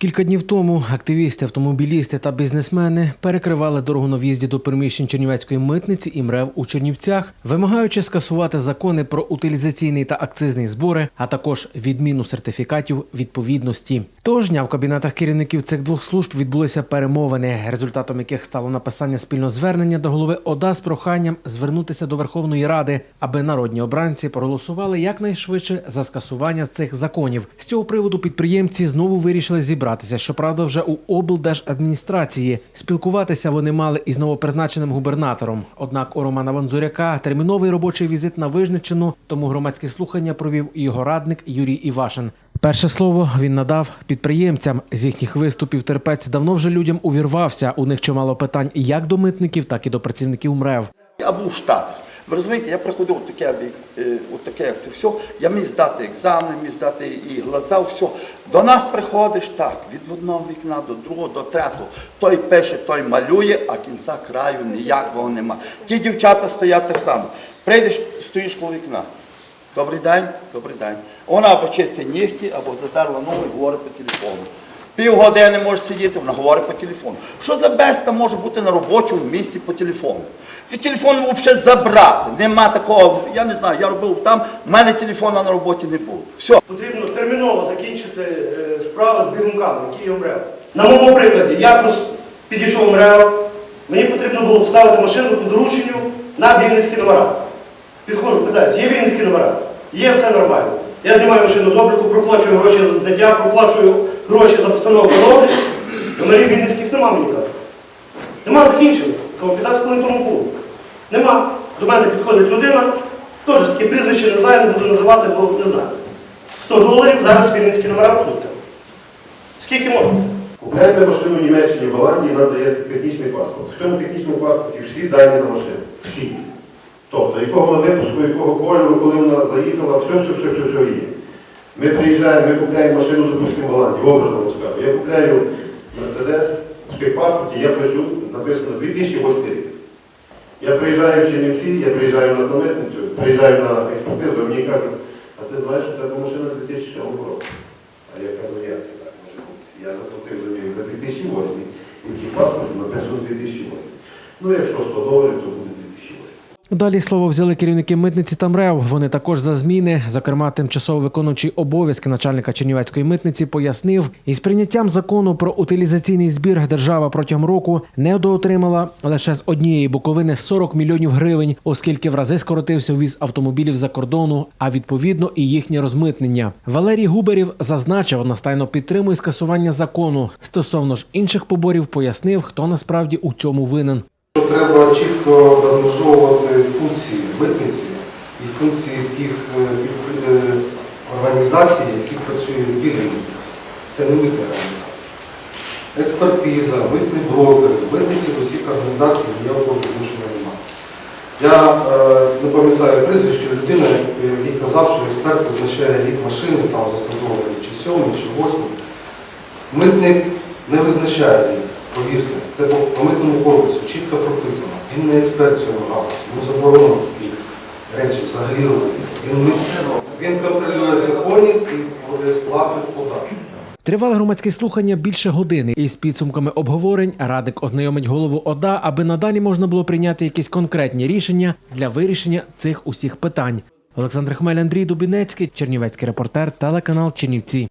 Кілька днів тому активісти, автомобілісти та бізнесмени перекривали дорогу на в'їзді до приміщень Чернівецької митниці і МРЕВ у Чернівцях, вимагаючи скасувати закони про утилізаційний та акцизний збори, а також відміну сертифікатів відповідності. Того ж дня в кабінетах керівників цих двох служб відбулися перемовини, результатом яких стало написання спільного звернення до голови ОДА з проханням звернутися до Верховної Ради, аби народні обранці проголосували якнайшвидше за скасування цих законів. З цього приводу підприємці знову вирішили зібратися. Щоправда, вже у облдержадміністрації. Спілкуватися вони мали із новопризначеним губернатором. Однак у Романа Ванзуряка терміновий робочий візит на Вижниччину, тому громадські слухання провів його радник Юрій Івашин. Перше слово він надав підприємцям. З їхніх виступів терпець давно вже людям увірвався. У них чимало питань як до митників, так і до працівників МРЕВ. Я був в Штатах. Ви розумієте, я приходив от таке, е, от таке, як це все. Я міг здати екзамен, міг здати і глаза, все. До нас приходиш так, від одного вікна до другого, до третього. Той пише, той малює, а кінця краю ніякого нема. Ті дівчата стоять так само. Прийдеш, стоїш коло вікна. Добрий день, добрий день. Вона або чистить нігті, або затерла ногу і говорить по телефону. Півгодини може сидіти, вона говорить по телефону. Що за беста може бути на робочому місці по телефону? Від телефону взагалі забрати. Нема такого. Я не знаю, я робив там, в мене телефона на роботі не було. Все. Потрібно терміново закінчити е, справи з бігунками, які є в МРЕО. На моєму прикладі, я підійшов МРЕО, мені потрібно було вставити машину по дорученню на вінницькі номера. Підходжу, питаюся, є вінницькі номера? Є, все нормально. Я знімаю машину з обліку, проплачую гроші за зняття, проплачую гроші за постановку на облік. Номерів вінницьких нема, мені кажуть. Нема, закінчилось. Кажу, 15 хвилин тому було. Нема. До мене підходить людина, теж таке прізвище не знаю, не буду називати, бо не знаю. 100 доларів, зараз вінницькі номера будуть. Скільки можна це? Купляєте машину в Німеччині, в Голландії, нам дається технічний паспорт. В цьому технічному паспорті всі дані на машину. Всі. Тобто, якого випуску, якого кольору, коли вона заїхала, все, все, все, все, все є. Ми приїжджаємо, ми купляємо машину, допустимо, в Голландії, образно вам скажу. Я купляю Мерседес, в техпаспорті я пишу, написано 2008 рік. Я приїжджаю в Чернівці, я приїжджаю на знаменницю, приїжджаю на експертизу, мені кажуть, а ти знаєш, що така машина 2007 року. А я кажу, як це так може бути? Я заплатив за неї за 2008 і в тій паспорті написано 2008. Ну, якщо 100 доларів, то буде 2008. Далі слово взяли керівники митниці та МРЕВ. Вони також за зміни. Зокрема, тимчасово виконуючий обов'язки начальника Чернівецької митниці пояснив, із прийняттям закону про утилізаційний збір держава протягом року недоотримала лише з однієї буковини 40 мільйонів гривень, оскільки в рази скоротився ввіз автомобілів за кордону, а відповідно і їхнє розмитнення. Валерій Губарів зазначив, настайно підтримує скасування закону. Стосовно ж інших поборів, пояснив, хто насправді у цьому винен. Треба чітко розмежовувати функції митниці і функції тих е, е, організацій, які працюють біля митниці. Це не митна організація. Експертиза, митний брокер, митниці до всіх організацій ніякого відношення немає. Я е, не пам'ятаю прізвище людини, який казав, що експерт визначає рік машини, там за 100 доларів, чи сьомий, чи восьмий. Митник не визначає повірте. Це по по митному кодексу чітко прописано. Він не експерт цього галузі, йому заборонено такі речі взагалі робити. Він, контролює законність і сплату податку. Тривали громадські слухання більше години. Із підсумками обговорень радник ознайомить голову ОДА, аби надалі можна було прийняти якісь конкретні рішення для вирішення цих усіх питань. Олександр Хмель, Андрій Дубінецький, Чернівецький репортер, телеканал Чернівці.